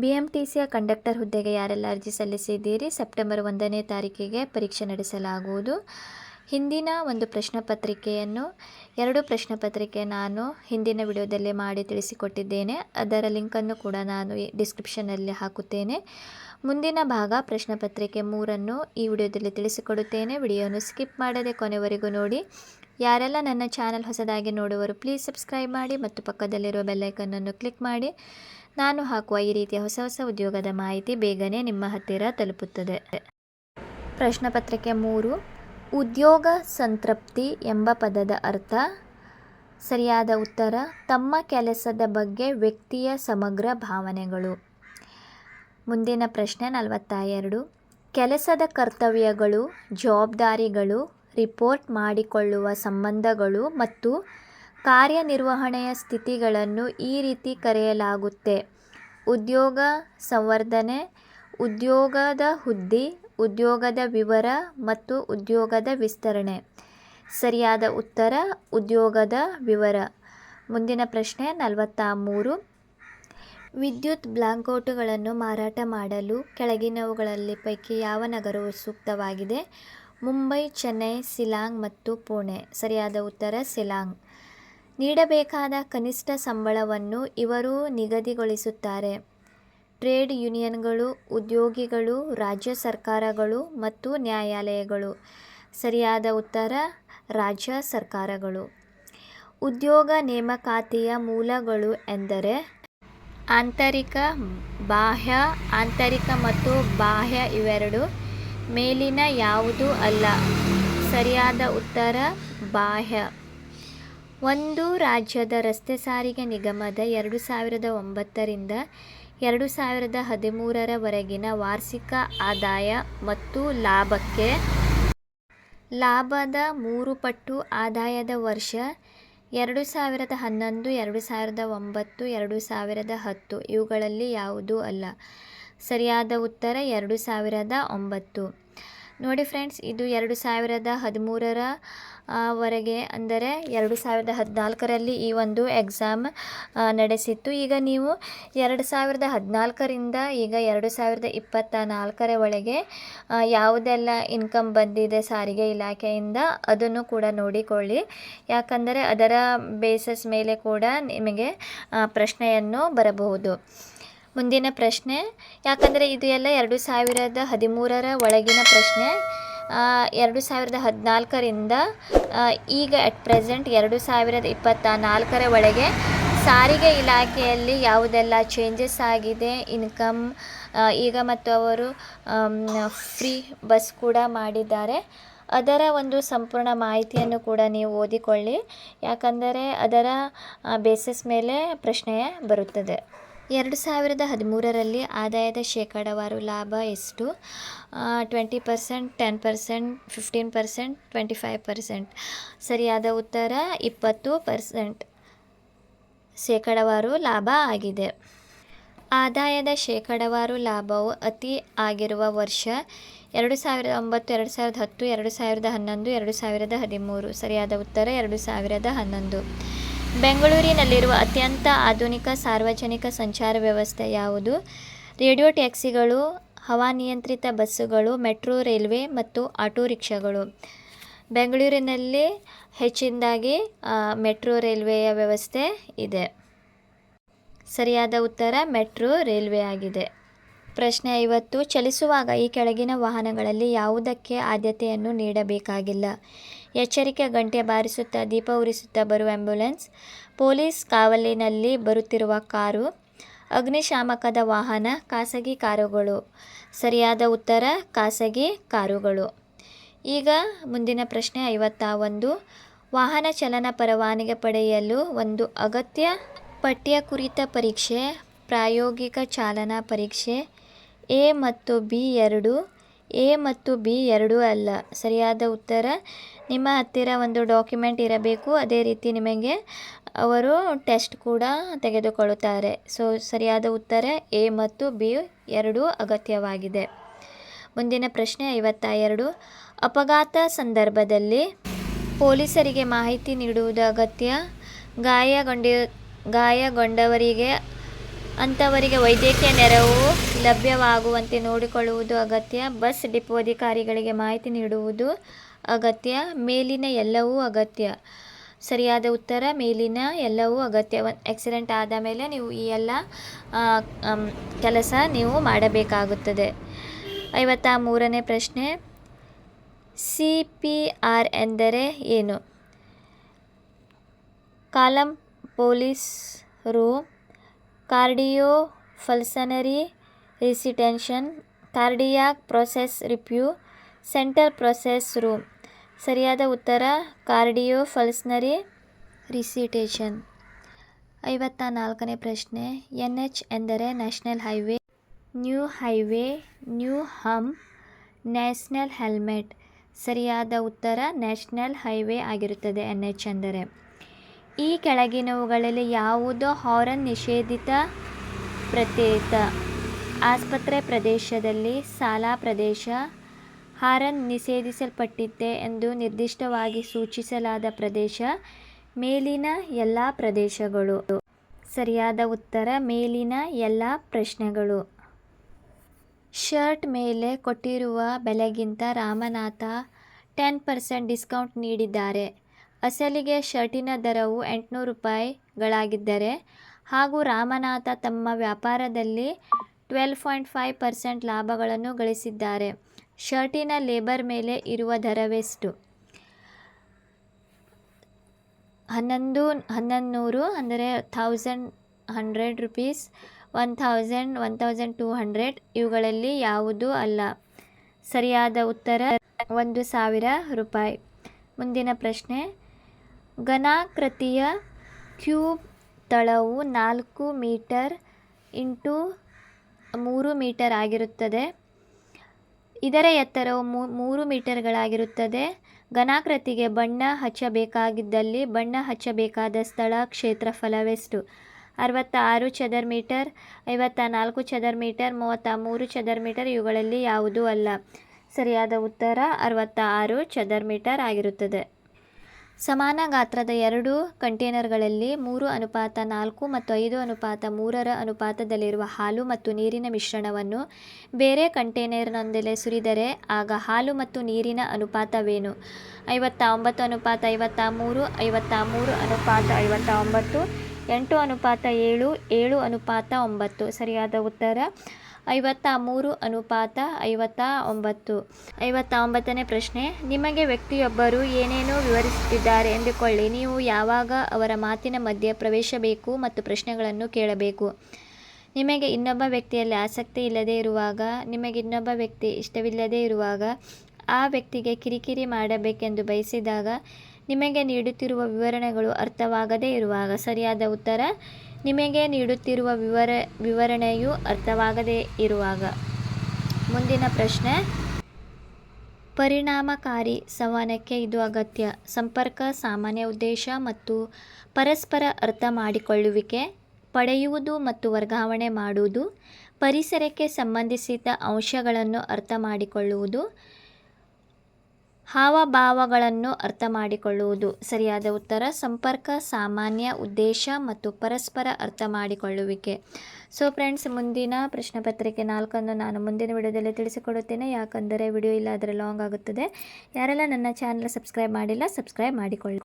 B M T ಸಿಯ conductor ಹುದ್ದೆಗೆ ಯಾರೆಲ್ಲ ಅರ್ಜಿ ಸಲ್ಲಿಸಿದ್ದೀರಿ? ಸೆಪ್ಟೆಂಬರ್ ಒಂದನೇ ತಾರೀಕಿಗೆ ಪರೀಕ್ಷೆ ನಡೆಸಲಾಗುವುದು. ಹಿಂದಿನ ಒಂದು ಪ್ರಶ್ನೆ ಪತ್ರಿಕೆಯನ್ನು, ಎರಡು ಪ್ರಶ್ನೆ ಪತ್ರಿಕೆ ನಾನು ಹಿಂದಿನ ವಿಡಿಯೋದಲ್ಲಿ ಮಾಡಿ ತಿಳಿಸಿಕೊಟ್ಟಿದ್ದೇನೆ. ಅದರ ಲಿಂಕನ್ನು ಕೂಡ ನಾನು ಡಿಸ್ಕ್ರಿಪ್ಷನಲ್ಲಿ ಹಾಕುತ್ತೇನೆ. ಮುಂದಿನ ಭಾಗ ಪ್ರಶ್ನೆ ಪತ್ರಿಕೆ ಮೂರನ್ನು ಈ ವಿಡಿಯೋದಲ್ಲಿ ತಿಳಿಸಿಕೊಡುತ್ತೇನೆ. ವಿಡಿಯೋನು ಸ್ಕಿಪ್ ಮಾಡದೆ ಕೊನೆವರೆಗೂ ನೋಡಿ. ಯಾರೆಲ್ಲ ನನ್ನ ಚಾನಲ್ ಹೊಸದಾಗಿ ನೋಡುವರು, ಪ್ಲೀಸ್ ಸಬ್ಸ್ಕ್ರೈಬ್ ಮಾಡಿ ಮತ್ತು ಪಕ್ಕದಲ್ಲಿರುವ ಬೆಲ್ಲೈಕನ್ನನ್ನು ಕ್ಲಿಕ್ ಮಾಡಿ. ನಾನು ಹಾಕುವ ಈ ರೀತಿಯ ಹೊಸ ಹೊಸ ಉದ್ಯೋಗದ ಮಾಹಿತಿ ಬೇಗನೆ ನಿಮ್ಮ ಹತ್ತಿರ ತಲುಪುತ್ತದೆ. ಪ್ರಶ್ನೆ ಪತ್ರಿಕೆ ಮೂರು. ಉದ್ಯೋಗ ಸಂತೃಪ್ತಿ ಎಂಬ ಪದದ ಅರ್ಥ? ಸರಿಯಾದ ಉತ್ತರ, ತಮ್ಮ ಕೆಲಸದ ಬಗ್ಗೆ ವ್ಯಕ್ತಿಯ ಸಮಗ್ರ ಭಾವನೆಗಳು. ಮುಂದಿನ ಪ್ರಶ್ನೆ ನಲವತ್ತ ಎರಡು ಕೆಲಸದ ಕರ್ತವ್ಯಗಳು, ಜವಾಬ್ದಾರಿಗಳು, ರಿಪೋರ್ಟ್ ಮಾಡಿಕೊಳ್ಳುವ ಸಂಬಂಧಗಳು ಮತ್ತು ಕಾರ್ಯನಿರ್ವಹಣೆಯ ಸ್ಥಿತಿಗಳನ್ನು ಈ ರೀತಿ ಕರೆಯಲಾಗುತ್ತೆ. ಉದ್ಯೋಗ ಸಂವರ್ಧನೆ, ಉದ್ಯೋಗದ ಹುದ್ದಿ, ಉದ್ಯೋಗದ ವಿವರ ಮತ್ತು ಉದ್ಯೋಗದ ವಿಸ್ತರಣೆ. ಸರಿಯಾದ ಉತ್ತರ, ಉದ್ಯೋಗದ ವಿವರ. ಮುಂದಿನ ಪ್ರಶ್ನೆ ನಲವತ್ತ ಮೂರು ವಿದ್ಯುತ್ ಬ್ಲಾಂಕೌಟ್ಗಳನ್ನು ಮಾರಾಟ ಮಾಡಲು ಕೆಳಗಿನವುಗಳಲ್ಲಿ ಪೈಕಿ ಯಾವ ನಗರವು ಸೂಕ್ತವಾಗಿದೆ? ಮುಂಬೈ, ಚೆನ್ನೈ ಸಿಲಾಂಗ್ ಮತ್ತು ಪುಣೆ. ಸರಿಯಾದ ಉತ್ತರ ಸಿಲಾಂಗ್ ನೀಡಬೇಕಾದ ಕನಿಷ್ಠ ಸಂಬಳವನ್ನು ಇವರು ನಿಗದಿಗೊಳಿಸುತ್ತಾರೆ. ಟ್ರೇಡ್ ಯೂನಿಯನ್ಗಳು, ಉದ್ಯೋಗಿಗಳು, ರಾಜ್ಯ ಸರ್ಕಾರಗಳು ಮತ್ತು ನ್ಯಾಯಾಲಯಗಳು. ಸರಿಯಾದ ಉತ್ತರ, ರಾಜ್ಯ ಸರ್ಕಾರಗಳು. ಉದ್ಯೋಗ ನೇಮಕಾತಿಯ ಮೂಲಗಳು ಎಂದರೆ ಆಂತರಿಕ, ಬಾಹ್ಯ, ಆಂತರಿಕ ಮತ್ತು ಬಾಹ್ಯ ಇವೆರಡು. ಮೇಲಿನ ಯಾವುದೂ ಅಲ್ಲ. ಸರಿಯಾದ ಉತ್ತರ, ಬಾಹ್ಯ. ಒಂದು ರಾಜ್ಯದ ರಸ್ತೆ ಸಾರಿಗೆ ನಿಗಮದ ಎರಡು ಸಾವಿರದ ಒಂಬತ್ತರಿಂದ ಎರಡು ಸಾವಿರದ ಹದಿಮೂರರವರೆಗಿನ ವಾರ್ಷಿಕ ಆದಾಯ ಮತ್ತು ಲಾಭಕ್ಕೆ ಲಾಭದ ಮೂರು ಪಟ್ಟು ಆದಾಯದ ವರ್ಷ ಎರಡು ಸಾವಿರದ ಹನ್ನೊಂದು, ಎರಡು ಸಾವಿರದ ಒಂಬತ್ತು, ಎರಡು ಸಾವಿರದ ಹತ್ತು ಇವುಗಳಲ್ಲಿ ಯಾವುದೂ ಅಲ್ಲ. ಸರಿಯಾದ ಉತ್ತರ ಎರಡು ಸಾವಿರದ ಒಂಬತ್ತು. ನೋಡಿ ಫ್ರೆಂಡ್ಸ್, ಇದು ಎರಡು ಸಾವಿರದ ಹದಿಮೂರರ ವರೆಗೆ. ಅಂದರೆ ಎರಡು ಸಾವಿರದ ಹದಿನಾಲ್ಕರಲ್ಲಿ ಈ ಒಂದು ಎಕ್ಸಾಮ್ ನಡೆಸಿತ್ತು. ಈಗ ನೀವು ಎರಡು ಸಾವಿರದ ಹದಿನಾಲ್ಕರಿಂದ ಈಗ ಎರಡು ಸಾವಿರದ ಇಪ್ಪತ್ತ ನಾಲ್ಕರ ಒಳಗೆ ಯಾವುದೆಲ್ಲ ಇನ್ಕಮ್ ಬಂದಿದೆ ಸಾರಿಗೆ ಇಲಾಖೆಯಿಂದ ಅದನ್ನು ಕೂಡ ನೋಡಿಕೊಳ್ಳಿ. ಯಾಕಂದರೆ ಅದರ ಬೇಸಸ್ ಮೇಲೆ ಕೂಡ ನಿಮಗೆ ಪ್ರಶ್ನೆಯನ್ನು ಬರಬಹುದು. ಮುಂದಿನ ಪ್ರಶ್ನೆ, ಯಾಕಂದರೆ ಇದು ಎಲ್ಲ ಎರಡು ಸಾವಿರದ ಹದಿಮೂರರ ಒಳಗಿನ ಪ್ರಶ್ನೆ. ಎರಡು ಸಾವಿರದ ಹದಿನಾಲ್ಕರಿಂದ ಈಗ ಅಟ್ ಪ್ರೆಸೆಂಟ್ ಎರಡು ಸಾವಿರದ ಇಪ್ಪತ್ತ ನಾಲ್ಕರ ಒಳಗೆ ಸಾರಿಗೆ ಇಲಾಖೆಯಲ್ಲಿ ಯಾವುದೆಲ್ಲ ಚೇಂಜಸ್ ಆಗಿದೆ ಇನ್ಕಮ್ ಈಗ ಮತ್ತು ಅವರು ಫ್ರೀ ಬಸ್ ಕೂಡ ಮಾಡಿದ್ದಾರೆ. ಅದರ ಒಂದು ಸಂಪೂರ್ಣ ಮಾಹಿತಿಯನ್ನು ಕೂಡ ನೀವು ಓದಿಕೊಳ್ಳಿ. ಯಾಕಂದರೆ ಅದರ ಬೇಸಿಸ್ ಮೇಲೆ ಪ್ರಶ್ನೆ ಬರುತ್ತದೆ. ಎರಡು ಸಾವಿರದ ಹದಿಮೂರರಲ್ಲಿ ಆದಾಯದ ಶೇಕಡಾವಾರು ಲಾಭ ಎಷ್ಟು? Twenty percent, ten percent, fifteen percent, twenty five percent. ಸರಿಯಾದ ಉತ್ತರ ಇಪ್ಪತ್ತು ಪರ್ಸೆಂಟ್ ಶೇಕಡಾವಾರು ಲಾಭ ಆಗಿದೆ. ಆದಾಯದ ಶೇಕಡಾವಾರು ಲಾಭವು ಅತಿ ಆಗಿರುವ ವರ್ಷ ಎರಡು ಸಾವಿರದ ಒಂಬತ್ತು, ಎರಡು ಸಾವಿರದ ಹತ್ತು, ಎರಡು ಸಾವಿರದ ಹನ್ನೊಂದು, ಎರಡು ಸಾವಿರದ ಹದಿಮೂರು. ಸರಿಯಾದ ಉತ್ತರ ಎರಡು ಸಾವಿರದ ಹನ್ನೊಂದು. ಬೆಂಗಳೂರಿನಲ್ಲಿರುವ ಅತ್ಯಂತ ಆಧುನಿಕ ಸಾರ್ವಜನಿಕ ಸಂಚಾರ ವ್ಯವಸ್ಥೆ ಯಾವುದು? ರೇಡಿಯೋ ಟ್ಯಾಕ್ಸಿಗಳು ಹವಾನಿಯಂತ್ರಿತ ಬಸ್ಸುಗಳು, ಮೆಟ್ರೋ ರೈಲ್ವೆ ಮತ್ತು ಆಟೋ ರಿಕ್ಷಾಗಳು. ಬೆಂಗಳೂರಿನಲ್ಲಿ ಹೆಚ್ಚಿನದಾಗಿ ಮೆಟ್ರೋ ರೈಲ್ವೆಯ ವ್ಯವಸ್ಥೆ ಇದೆ. ಸರಿಯಾದ ಉತ್ತರ, ಮೆಟ್ರೋ ರೈಲ್ವೆ ಆಗಿದೆ. ಪ್ರಶ್ನೆ ಐವತ್ತು, ಚಲಿಸುವಾಗ ಈ ಕೆಳಗಿನ ವಾಹನಗಳಲ್ಲಿ ಯಾವುದಕ್ಕೆ ಆದ್ಯತೆಯನ್ನು ನೀಡಬೇಕಾಗಿಲ್ಲ? ಎಚ್ಚರಿಕೆ ಗಂಟೆ ಬಾರಿಸುತ್ತಾ ದೀಪ ಉರಿಸುತ್ತಾ ಬರುವ ಆಂಬ್ಯುಲೆನ್ಸ್. ಪೊಲೀಸ್ ಕಾವಲಿನಲ್ಲಿ ಬರುತ್ತಿರುವ ಕಾರು, ಅಗ್ನಿಶಾಮಕದ ವಾಹನ, ಖಾಸಗಿ ಕಾರುಗಳು. ಸರಿಯಾದ ಉತ್ತರ, ಖಾಸಗಿ ಕಾರುಗಳು. ಈಗ ಮುಂದಿನ ಪ್ರಶ್ನೆ ಐವತ್ತ ಒಂದು. ವಾಹನ ಚಲನ ಪರವಾನಗಿ ಪಡೆಯಲು ಒಂದು ಅಗತ್ಯ ಪಠ್ಯ ಕುರಿತ ಪರೀಕ್ಷೆ, ಪ್ರಾಯೋಗಿಕ ಚಾಲನಾ ಪರೀಕ್ಷೆ, ಎ ಮತ್ತು ಬಿ ಎರಡು, ಎ ಮತ್ತು ಬಿ ಎರಡೂ ಅಲ್ಲ. ಸರಿಯಾದ ಉತ್ತರ ನಿಮ್ಮ ಹತ್ತಿರ ಒಂದು ಡಾಕ್ಯುಮೆಂಟ್ ಇರಬೇಕು. ಅದೇ ರೀತಿ ನಿಮಗೆ ಅವರು ಟೆಸ್ಟ್ ಕೂಡ ತೆಗೆದುಕೊಳ್ಳುತ್ತಾರೆ. ಸೊ ಸರಿಯಾದ ಉತ್ತರ ಎ ಮತ್ತು ಬಿ ಎರಡೂ ಅಗತ್ಯವಾಗಿದೆ. ಮುಂದಿನ ಪ್ರಶ್ನೆ ಐವತ್ತ ಎರಡು ಅಪಘಾತ ಸಂದರ್ಭದಲ್ಲಿ ಪೊಲೀಸರಿಗೆ ಮಾಹಿತಿ ನೀಡುವುದು ಅಗತ್ಯ? ಗಾಯಗೊಂಡಿ, ಗಾಯಗೊಂಡವರಿಗೆ, ಅಂಥವರಿಗೆ ವೈದ್ಯಕೀಯ ನೆರವು ಲಭ್ಯವಾಗುವಂತೆ ನೋಡಿಕೊಳ್ಳುವುದು ಅಗತ್ಯ? ಬಸ್ ಡಿಪೋ ಅಧಿಕಾರಿಗಳಿಗೆ ಮಾಹಿತಿ ನೀಡುವುದು ಅಗತ್ಯ, ಮೇಲಿನ ಎಲ್ಲವೂ ಅಗತ್ಯ. ಸರಿಯಾದ ಉತ್ತರ, ಮೇಲಿನ ಎಲ್ಲವೂ ಅಗತ್ಯ. ಒಂದು ಆಕ್ಸಿಡೆಂಟ್ ಆದ ಮೇಲೆ ನೀವು ಈ ಎಲ್ಲ ಕೆಲಸ ನೀವು ಮಾಡಬೇಕಾಗುತ್ತದೆ. ಐವತ್ತ ಮೂರನೇ ಪ್ರಶ್ನೆ. ಸಿ ಪಿ ಆರ್ ಎಂದರೆ ಏನು? Call police room cardio pulmonary resuscitation cardiac process review central process room. ಸರಿಯಾದ ಉತ್ತರ ಕಾರ್ಡಿಯೋ ಫಲ್ಸ್ನರಿ ರಿಸಿಟೇಷನ್. ಐವತ್ತ ನಾಲ್ಕನೇ ಪ್ರಶ್ನೆ. ಎನ್ ಎಚ್ ಎಂದರೆ national highway, new highway, new hum, national helmet. ಸರಿಯಾದ ಉತ್ತರ ನ್ಯಾಷನಲ್ ಹೈವೇ ಆಗಿರುತ್ತದೆ ಎನ್ ಎಚ್ ಎಂದರೆ. ಈ ಕೆಳಗಿನವುಗಳಲ್ಲಿ ಯಾವುದೋ ಹಾರನ್ ನಿಷೇಧಿತ ಪ್ರತ್ಯೇಕ ಆಸ್ಪತ್ರೆ ಪ್ರದೇಶದಲ್ಲಿ, ಸಾಲಾ ಪ್ರದೇಶ ಹಾರನ್ ನಿಷೇಧಿಸಲ್ಪಟ್ಟಿದೆ ಎಂದು ನಿರ್ದಿಷ್ಟವಾಗಿ ಸೂಚಿಸಲಾದ ಪ್ರದೇಶ ಮೇಲಿನ ಎಲ್ಲ ಪ್ರದೇಶಗಳು. ಸರಿಯಾದ ಉತ್ತರ, ಮೇಲಿನ ಎಲ್ಲ ಪ್ರಶ್ನೆಗಳು. ಶರ್ಟ್ ಮೇಲೆ ಕೊಟ್ಟಿರುವ ಬೆಲೆಗಿಂತ ರಾಮನಾಥ ಟೆನ್ ಪರ್ಸೆಂಟ್ ಡಿಸ್ಕೌಂಟ್ ನೀಡಿದ್ದಾರೆ. ಅಸಲಿಗೆ ಶರ್ಟಿನ ದರವು ಎಂಟುನೂರು ರೂಪಾಯಿಗಳಾಗಿದ್ದರೆ ಹಾಗೂ ರಾಮನಾಥ ತಮ್ಮ ವ್ಯಾಪಾರದಲ್ಲಿ ಟ್ವೆಲ್ ಪಾಯಿಂಟ್ ಫೈವ್ ಪರ್ಸೆಂಟ್ ಲಾಭಗಳನ್ನು ಗಳಿಸಿದ್ದಾರೆ. ಶರ್ಟಿನ ಲೇಬರ್ ಮೇಲೆ ಇರುವ ದರವೆಷ್ಟು? ಹನ್ನೊಂದು ಹನ್ನೊಂದು ನೂರು ಅಂದರೆ thousand hundred rupees one thousand one thousand two hundred ಇವುಗಳಲ್ಲಿ ಯಾವುದೂ ಅಲ್ಲ. ಸರಿಯಾದ ಉತ್ತರ, ಒಂದು ಸಾವಿರ ರೂಪಾಯಿ. ಮುಂದಿನ ಪ್ರಶ್ನೆ. ಘನಾಕೃತಿಯ ಕ್ಯೂಬ್ ತಳವು ನಾಲ್ಕು ಮೀಟರ್ ಇಂಟು ಮೂರು ಮೀಟರ್ ಆಗಿರುತ್ತದೆ. ಇದರ ಎತ್ತರವು ಮೂರು ಮೀಟರ್ಗಳಾಗಿರುತ್ತದೆ. ಘನಾಕೃತಿಗೆ ಬಣ್ಣ ಹಚ್ಚಬೇಕಾಗಿದ್ದಲ್ಲಿ ಬಣ್ಣ ಹಚ್ಚಬೇಕಾದ ಸ್ಥಳ ಕ್ಷೇತ್ರಫಲವೆಷ್ಟು? ಅರವತ್ತ ಆರು ಚದರ್ ಮೀಟರ್ ಐವತ್ತ ನಾಲ್ಕು ಚದರ್ ಮೀಟರ್ ಮೂವತ್ತ ಮೂರು ಚದರ್ ಮೀಟರ್ ಇವುಗಳಲ್ಲಿ ಯಾವುದೂ ಅಲ್ಲ. ಸರಿಯಾದ ಉತ್ತರ ಅರವತ್ತ ಆರು ಚದರ್ ಮೀಟರ್ ಆಗಿರುತ್ತದೆ. ಸಮಾನ ಗಾತ್ರದ ಎರಡು ಕಂಟೇನರ್ಗಳಲ್ಲಿ ಮೂರು ಅನುಪಾತ ನಾಲ್ಕು ಮತ್ತು ಐದು ಅನುಪಾತ ಮೂರರ ಅನುಪಾತದಲ್ಲಿರುವ ಹಾಲು ಮತ್ತು ನೀರಿನ ಮಿಶ್ರಣವನ್ನು ಬೇರೆ ಕಂಟೇನರ್ನೊಂದಿಗೆ ಸುರಿದರೆ ಆಗ ಹಾಲು ಮತ್ತು ನೀರಿನ ಅನುಪಾತವೇನು? ಐವತ್ತ ಒಂಬತ್ತು ಅನುಪಾತ ಐವತ್ತ ಮೂರು ಐವತ್ತ ಮೂರು ಅನುಪಾತ ಐವತ್ತ ಒಂಬತ್ತು, ಎಂಟು ಅನುಪಾತ ಏಳು ಏಳು ಅನುಪಾತ ಒಂಬತ್ತು. ಸರಿಯಾದ ಉತ್ತರ ಐವತ್ತ ಮೂರು ಅನುಪಾತ ಐವತ್ತ ಒಂಬತ್ತು ಐವತ್ತ ಒಂಬತ್ತನೇ ಪ್ರಶ್ನೆ, ನಿಮಗೆ ವ್ಯಕ್ತಿಯೊಬ್ಬರು ಏನೇನೋ ವಿವರಿಸುತ್ತಿದ್ದಾರೆ ಎಂದುಕೊಳ್ಳಿ. ನೀವು ಯಾವಾಗ ಅವರ ಮಾತಿನ ಮಧ್ಯೆ ಪ್ರವೇಶಬೇಕು ಮತ್ತು ಪ್ರಶ್ನೆಗಳನ್ನು ಕೇಳಬೇಕು. ನಿಮಗೆ ಇನ್ನೊಬ್ಬ ವ್ಯಕ್ತಿಯಲ್ಲಿ ಆಸಕ್ತಿ ಇಲ್ಲದೇ ಇರುವಾಗ, ನಿಮಗೆ ಇನ್ನೊಬ್ಬ ವ್ಯಕ್ತಿ ಇಷ್ಟವಿಲ್ಲದೇ ಇರುವಾಗ, ಆ ವ್ಯಕ್ತಿಗೆ ಕಿರಿಕಿರಿ ಮಾಡಬೇಕೆಂದು ಬಯಸಿದಾಗ, ನಿಮಗೆ ನೀಡುತ್ತಿರುವ ವಿವರಣೆಗಳು ಅರ್ಥವಾಗದೇ ಇರುವಾಗ ಸರಿಯಾದ ಉತ್ತರ ನಿಮಗೆ ನೀಡುತ್ತಿರುವ ವಿವರ, ವಿವರಣೆಯು ಅರ್ಥವಾಗದೇ ಇರುವಾಗ. ಮುಂದಿನ ಪ್ರಶ್ನೆ. ಪರಿಣಾಮಕಾರಿ ಸಂವಹನಕ್ಕೆ ಇದು ಅಗತ್ಯ. ಸಂಪರ್ಕ, ಸಾಮಾನ್ಯ ಉದ್ದೇಶ ಮತ್ತು ಪರಸ್ಪರ ಅರ್ಥ ಮಾಡಿಕೊಳ್ಳುವಿಕೆ, ಪಡೆಯುವುದು ಮತ್ತು ವರ್ಗಾವಣೆ ಮಾಡುವುದು, ಪರಿಸರಕ್ಕೆ ಸಂಬಂಧಿಸಿದ ಅಂಶಗಳನ್ನು ಅರ್ಥ ಮಾಡಿಕೊಳ್ಳುವುದು ಹಾವಭಾವಗಳನ್ನು ಅರ್ಥ ಮಾಡಿಕೊಳ್ಳುವುದು ಸರಿಯಾದ ಉತ್ತರ, ಸಂಪರ್ಕ, ಸಾಮಾನ್ಯ ಉದ್ದೇಶ ಮತ್ತು ಪರಸ್ಪರ ಅರ್ಥ ಮಾಡಿಕೊಳ್ಳುವಿಕೆ ಸೊ ಫ್ರೆಂಡ್ಸ್ ಮುಂದಿನ ಪ್ರಶ್ನೆ ಪತ್ರಿಕೆ ನಾಲ್ಕನ್ನು ನಾನು ಮುಂದಿನ ವಿಡಿಯೋದಲ್ಲಿ ತಿಳಿಸಿಕೊಡುತ್ತೇನೆ. ಯಾಕಂದರೆ ವಿಡಿಯೋ ಇಲ್ಲ ಆದರೆ ಲಾಂಗ್ ಆಗುತ್ತದೆ. ಯಾರೆಲ್ಲ ನನ್ನ ಚಾನಲ್ ಸಬ್ಸ್ಕ್ರೈಬ್ ಮಾಡಿಲ್ಲ ಸಬ್ಸ್ಕ್ರೈಬ್ ಮಾಡಿಕೊಳ್ಳಿ.